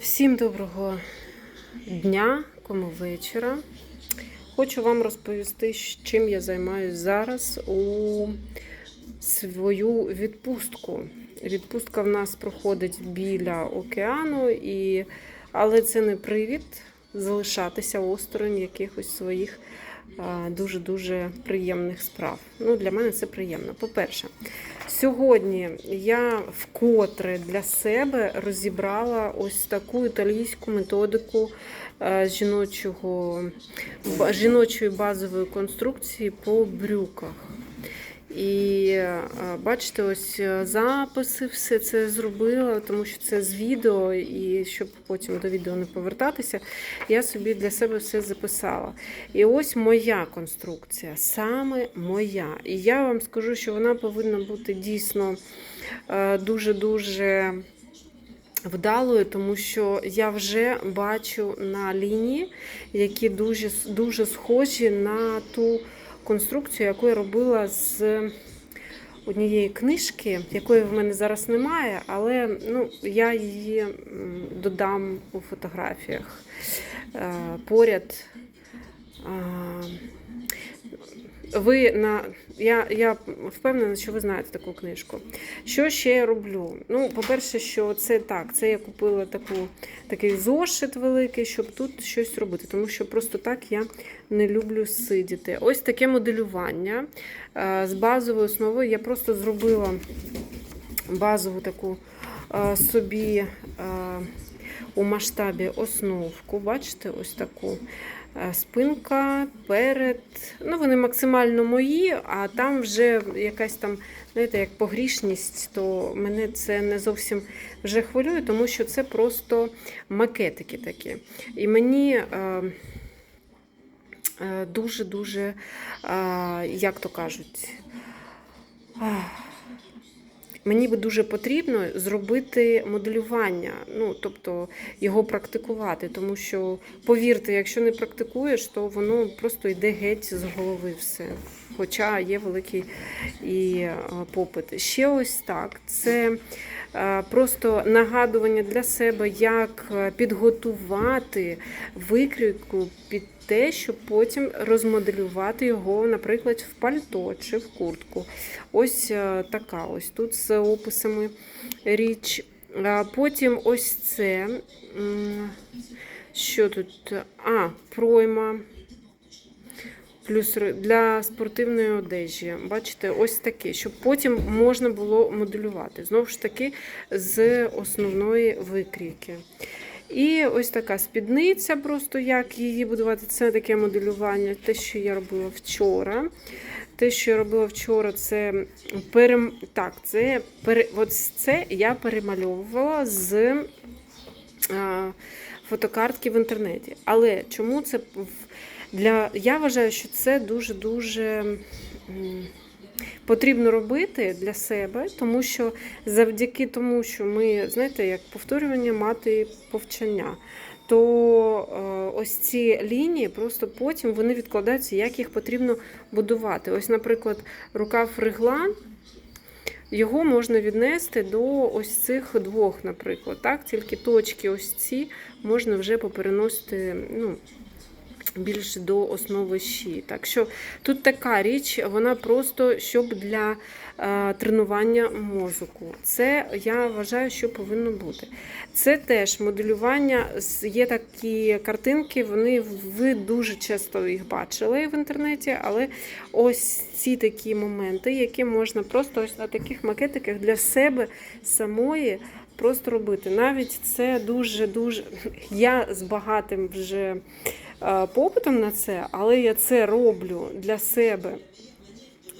Всім доброго дня, кому вечора. Хочу вам розповісти, чим я займаюся зараз у свою відпустку. Відпустка в нас проходить біля океану, і... але це не привід залишатися осторонь якихось своїх дуже-дуже приємних справ. Ну, для мене це приємно. По-перше, Сьогодні я вкотре для себе розібрала ось таку італійську методику жіночого, жіночої базової конструкції по брюках. І е, бачите, ось е, записи, все це зробила, тому що це з відео, і щоб потім до відео не повертатися, я собі для себе все записала. І ось моя конструкція, саме моя. І я вам скажу, що вона повинна бути дійсно е, дуже-дуже вдалою, тому що я вже бачу на лінії, які дуже, дуже схожі на ту конструкцію, яку я робила з однієї книжки, якої в мене зараз немає, але ну, я її додам у фотографіях е, поряд. Ви на я, я впевнена, що ви знаєте таку книжку. Що ще я роблю? Ну, по-перше, що це так, це я купила таку, такий зошит великий, щоб тут щось робити, тому що просто так я не люблю сидіти. Ось таке моделювання е, з базовою основою. Я просто зробила базову таку е, собі е, у масштабі основку. Бачите, ось таку. Е, Спинка, перед. Ну, вони максимально мої, а там вже якась там, знаєте, як погрішність, то мене це не зовсім вже хвилює, тому що це просто макетики такі. І мені. Е, е, Дуже-дуже, як то кажуть, мені би дуже потрібно зробити моделювання, ну тобто його практикувати, тому що, повірте, якщо не практикуєш, то воно просто йде геть з голови все. Хоча є великий і е, попит. Ще ось так. Це е, просто нагадування для себе, як е, підготувати викрійку під те, щоб потім розмоделювати його, наприклад, в пальто чи в куртку. Ось е, така ось тут з описами річ. Потім ось це. Що тут? А, пройма. Плюс для спортивної одежі. Бачите, ось таке, щоб потім можна було моделювати. Знову ж таки, з основної викрійки. І ось така спідниця, просто як її будувати. Це таке моделювання, те, що я робила вчора. Те, що я робила вчора, це перем... так, це, пере... От це я перемальовувала з а, фотокартки в інтернеті. Але чому це для. Я вважаю, що це дуже-дуже. Потрібно робити для себе, тому що завдяки тому, що ми, знаєте, як повторювання мати повчання, то е, ось ці лінії просто потім вони відкладаються, як їх потрібно будувати. Ось, наприклад, рукав реглан, його можна віднести до ось цих двох, наприклад. Так? Тільки точки ось ці можна вже попереносити ну, більше до основи щі. Так що тут така річ, вона просто щоб для е, тренування мозку. Це я вважаю, що повинно бути. Це теж моделювання. Є такі картинки, вони ви дуже часто їх бачили в інтернеті, але ось ці такі моменти, які можна просто ось на таких макетиках для себе самої. Просто робити. Навіть це дуже-дуже. Я з багатим вже попитом на це, але я це роблю для себе.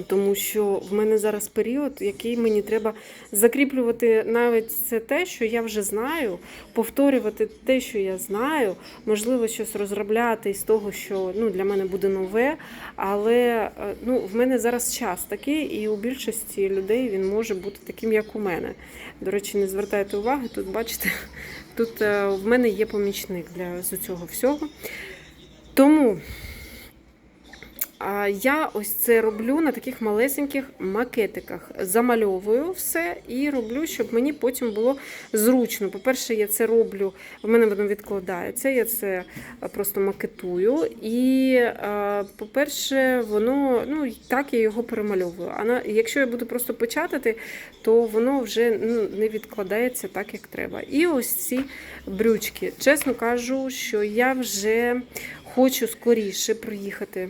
Тому що в мене зараз період, який мені треба закріплювати навіть це те, що я вже знаю, повторювати те, що я знаю, можливо, щось розробляти із того, що ну, для мене буде нове. Але е, ну, в мене зараз час такий, і у більшості людей він може бути таким, як у мене. До речі, не звертайте уваги, тут бачите, тут е, в мене є помічник для з цього всього. Тому я ось це роблю на таких малесеньких макетиках. Замальовую все і роблю, щоб мені потім було зручно. По-перше, я це роблю, в мене воно відкладається, я це просто макетую. І, по-перше, воно, ну, так я його перемальовую. А на, якщо я буду просто печатати, то воно вже ну, не відкладається так, як треба. І ось ці брючки. Чесно кажу, що я вже хочу скоріше приїхати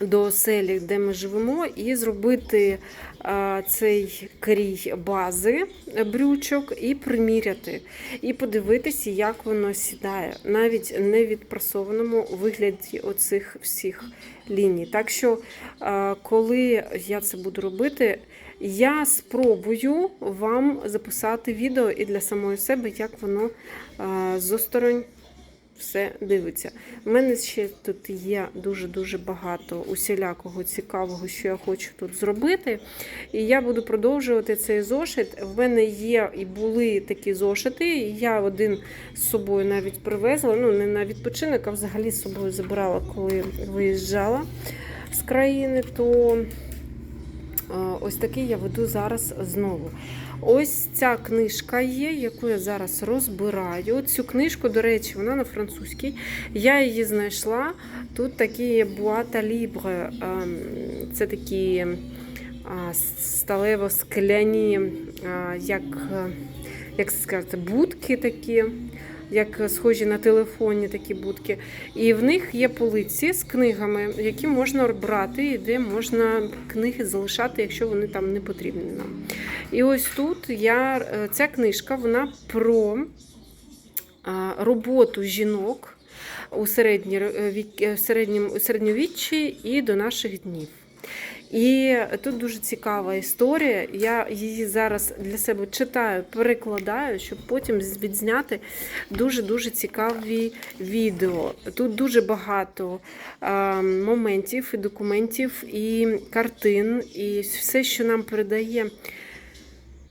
до оселі, де ми живемо, і зробити а, цей крій бази брючок і приміряти, і подивитися, як воно сідає, навіть не відпрасованому вигляді оцих всіх ліній. Так що, а, коли я це буду робити, я спробую вам записати відео і для самої себе, як воно а, з осторонь все дивиться. У мене ще тут є дуже-дуже багато усілякого цікавого, що я хочу тут зробити. І я буду продовжувати цей зошит. В мене є і були такі зошити. Я один з собою навіть привезла. Ну, не на відпочинок, а взагалі з собою забирала, коли виїжджала з країни. То ось такий я веду зараз знову. Ось ця книжка є, яку я зараз розбираю. Цю книжку, до речі, вона на французькій. Я її знайшла. Тут такі буата лібре, це такі сталево-скляні, як, як сказати, будки такі як схожі на телефонні такі будки. І в них є полиці з книгами, які можна брати, і де можна книги залишати, якщо вони там не потрібні нам. І ось тут я, е, ця книжка вона про роботу жінок у е, середньовіччі і до наших днів. І тут дуже цікава історія. Я її зараз для себе читаю, перекладаю, щоб потім відзняти дуже-дуже цікаві відео. Тут дуже багато моментів і документів, і картин, і все, що нам передає.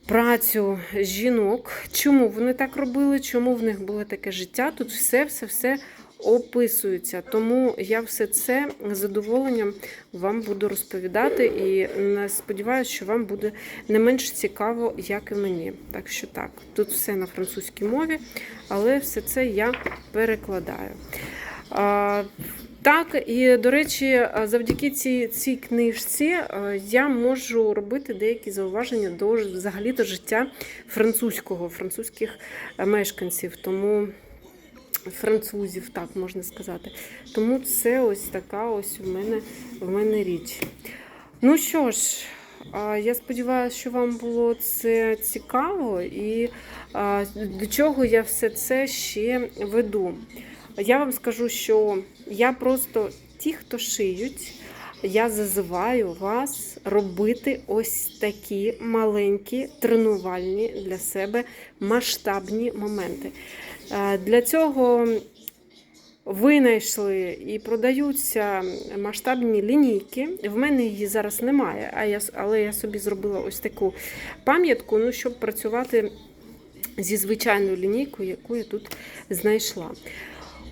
Працю жінок, чому вони так робили, чому в них було таке життя? Тут все-все-все описуються. Тому я все це з задоволенням вам буду розповідати і сподіваюся, що вам буде не менш цікаво, як і мені. Так що так, тут все на французькій мові, але все це я перекладаю. Так, і до речі, завдяки цій цій книжці я можу робити деякі зауваження до взагалі до життя французького, французьких мешканців. Тому французів, так можна сказати. Тому це ось така ось в мене, в мене річ. Ну що ж, я сподіваюся, що вам було це цікаво, і до чого я все це ще веду. Я вам скажу, що я просто ті, хто шиють. Я зазиваю вас робити ось такі маленькі тренувальні для себе масштабні моменти. Е, для цього винайшли і продаються масштабні лінійки. В мене її зараз немає, але я собі зробила ось таку пам'ятку, ну, щоб працювати зі звичайною лінійкою, яку я тут знайшла.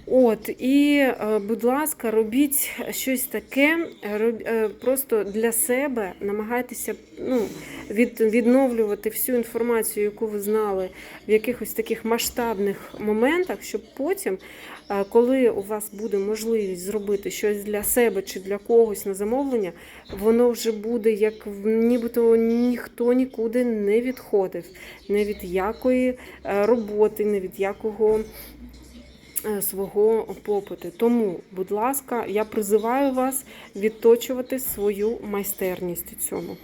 От, і, е, будь ласка, робіть щось таке, е, просто для себе намагайтеся ну, від, відновлювати всю інформацію, яку ви знали в якихось таких масштабних моментах, щоб потім, е, коли у вас буде можливість зробити щось для себе чи для когось на замовлення, воно вже буде як нібито ніхто нікуди не відходив, не від якої роботи, не від якого. Е, свого попиту. Тому, будь ласка, я призиваю вас відточувати свою майстерність у цьому.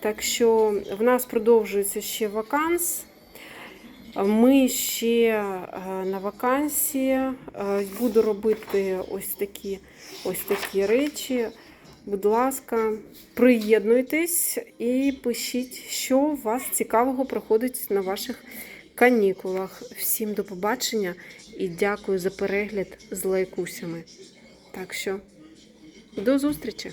Так що в нас продовжується ще ваканс. Ми ще е, на вакансії е, буду робити ось такі ось такі речі. Будь ласка, приєднуйтесь і пишіть, що вас цікавого проходить на ваших канікулах. Всім до побачення і дякую за перегляд з лайкусями. Так що, до зустрічі!